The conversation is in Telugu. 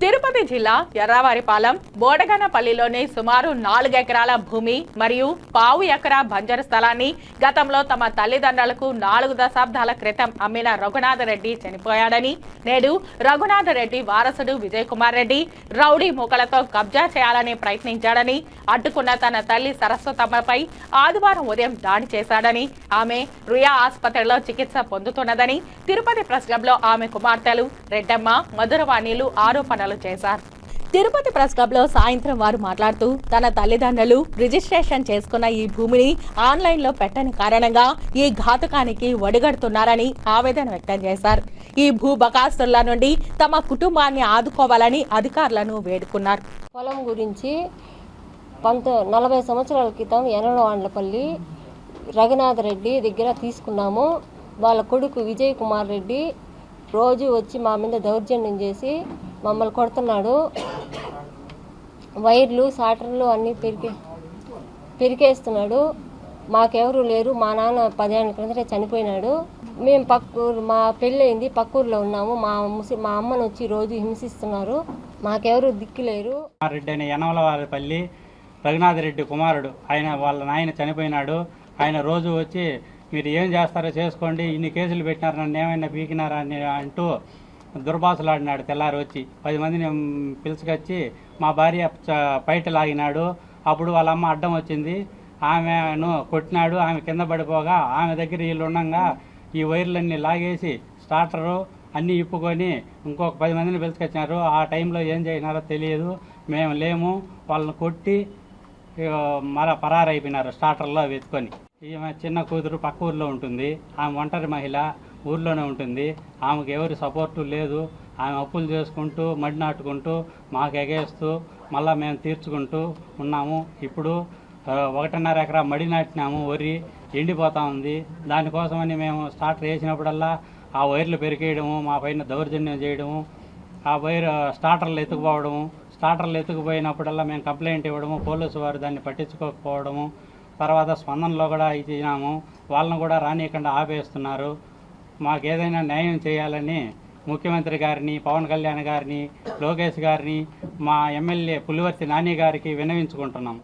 తిరుపతి జిల్లా ఎర్రావారిపాలెం బోడగనపల్లిలోని సుమారు నాలుగు ఎకరాల భూమి మరియు పావు ఎకరా బంజరు స్థలాన్ని గతంలో తమ తల్లిదండ్రులకు నాలుగు దశాబ్దాల క్రితం అమ్మిన రఘునాథరెడ్డి చనిపోయాడని నేడు రఘునాథరెడ్డి వారసుడు విజయ్ కుమార్ రెడ్డి రౌడీ మూకలతో కబ్జా చేయాలని ప్రయత్నించాడని అడ్డుకున్న తన తల్లి సరస్వతమ్మపై ఆదివారం ఉదయం దాడి చేశాడని ఆమె రుయా ఆసుపత్రిలో చికిత్స పొందుతున్నదని తిరుపతి ప్రెస్ క్లబ్లో ఆమె కుమార్తెలు రెడ్డమ్మ మధురవాణిలు ఆరోపణలు చేశారు. తిరుపతి ప్రెస్ క్లబ్లో సాయంత్రం వారు మాట్లాడుతూ తన తల్లిదండ్రులు రిజిస్ట్రేషన్ చేసుకున్న ఈ భూమిని ఆన్లైన్లో పెట్టని కారణంగా ఈ ఘాతకానికి ఒడిగడుతున్నారని ఆవేదన వ్యక్తం చేశారు. ఈ భూ బకాస్తుల నుండి తమ కుటుంబాన్ని ఆదుకోవాలని అధికారులను వేడుకున్నారు. పొలం గురించి పంత నలభై సంవత్సరాల క్రితం ఎనలవాండ్లపల్లి రఘునాథ రెడ్డి దగ్గర తీసుకున్నాము. వాళ్ళ కొడుకు విజయ్ కుమార్ రెడ్డి రోజు వచ్చి మా మీద దౌర్జన్యం చేసి మమ్మల్ని కొడుతున్నాడు. వైర్లు సాటర్లు అన్నీ పెరికే పెరికేస్తున్నాడు మాకెవరూ లేరు. మా నాన్న పదేళ్ళ క్రిందటే చనిపోయినాడు. మేము పక్కూరు మా పెళ్ళయింది పక్క ఉన్నాము. మా ముసి మా అమ్మను వచ్చి రోజు హింసిస్తున్నారు. మాకెవరు దిక్కు లేరు. రెడ్డి అనే యనమలవారిపల్లి రఘునాథ రెడ్డి కుమారుడు. ఆయన వాళ్ళ నాయన చనిపోయినాడు. ఆయన రోజు వచ్చి మీరు ఏం చేస్తారో చేసుకోండి. ఇన్ని కేసులు పెట్టినారు. నన్ను ఏమైనా పీకినారా? అని అంటూ దుర్భాషలాడినాడు తెల్లారి వచ్చి పది మందిని పిలుచుకొచ్చి మా భార్య బయట లాగినాడు. అప్పుడు వాళ్ళ అమ్మ అడ్డం వచ్చింది. ఆమెను కొట్టినాడు. ఆమె కింద పడిపోగా ఆమె దగ్గర వీళ్ళు ఉండగా ఈ వైర్లన్నీ లాగేసి స్టార్టరు అన్నీ ఇప్పుకొని ఇంకొక పది మందిని పిలుచుకొచ్చినారు. ఆ టైంలో ఏం చేసినారో తెలియదు. మేము లేము. వాళ్ళని కొట్టి మళ్ళా పరారైపోయినారు స్టార్టర్లో వెతుకొని. ఈమె చిన్న కూతురు పక్క ఊర్లో ఉంటుంది. ఆమె ఒంటరి మహిళ. ఊర్లోనే ఉంటుంది. ఆమెకు ఎవరి సపోర్టు లేదు. ఆమె అప్పులు చేసుకుంటూ మడి నాటుకుంటూ మాకు ఎగేస్తూ మళ్ళా మేము తీర్చుకుంటూ ఉన్నాము. ఇప్పుడు ఒకటిన్నర ఎకరా మడి నాటినాము. వరి ఎండిపోతా ఉంది. దానికోసమని మేము స్టార్టర్ వేసినప్పుడల్లా ఆ వైర్లు పెరికేయడము మా పైన దౌర్జన్యం చేయడము ఆ వైర్ స్టార్టర్లు ఎత్తుకుపోవడము స్టార్టర్లు ఎత్తుకుపోయినప్పుడల్లా మేము కంప్లైంట్ ఇవ్వడము పోలీసు వారు దాన్ని పట్టించుకోకపోవడము తర్వాత స్పందనలో కూడా ఇచ్చినాము. వాళ్ళని కూడా రానియకుండా ఆపేస్తున్నారు. మాకు ఏదైనా న్యాయం చేయాలని ముఖ్యమంత్రి గారిని పవన్ కళ్యాణ్ గారిని లోకేష్ గారిని మా ఎమ్మెల్యే పులివర్తి నాని గారికి విన్నవించుకుంటున్నాం.